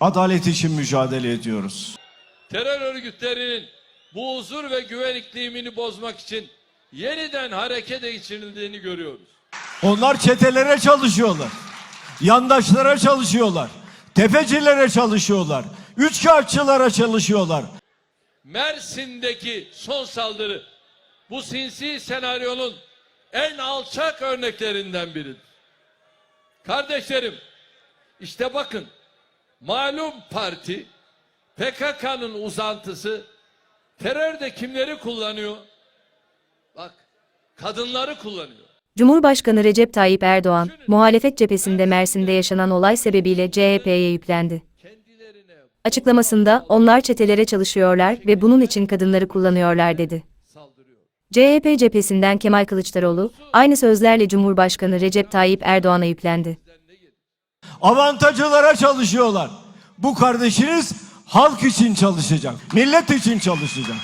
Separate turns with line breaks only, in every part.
Adalet için mücadele ediyoruz.
terör örgütlerinin bu huzur ve güven iklimini bozmak için yeniden harekete geçirildiğini görüyoruz.
Onlar çetelere çalışıyorlar. Yandaşlara çalışıyorlar. Tefecilere çalışıyorlar. Üçkağıtçılara çalışıyorlar.
Mersin'deki son saldırı bu sinsi senaryonun en alçak örneklerinden biridir. Kardeşlerim işte bakın malum parti PKK'nın uzantısı terörde kimleri kullanıyor? Bak kadınları kullanıyor.
Cumhurbaşkanı Recep Tayyip Erdoğan, muhalefet cephesinde Mersin'de yaşanan olay sebebiyle CHP'ye yüklendi. Açıklamasında onlar çetelere çalışıyorlar ve bunun için kadınları kullanıyorlar dedi. CHP cephesinden Kemal Kılıçdaroğlu, aynı sözlerle Cumhurbaşkanı Recep Tayyip Erdoğan'a yüklendi.
Avantajcılara çalışıyorlar. Bu kardeşiniz halk için çalışacak. Millet için çalışacak.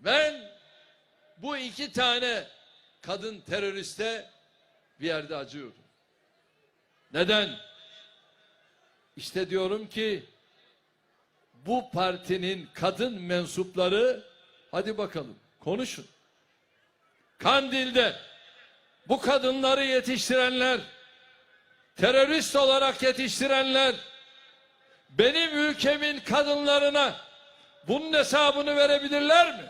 Ben bu iki tane kadın teröriste bir yerde acıyorum. Neden? İşte diyorum ki bu partinin kadın mensupları hadi bakalım konuşun. Kandil'de bu kadınları yetiştirenler, terörist olarak yetiştirenler, benim ülkemin kadınlarına bunun hesabını verebilirler mi?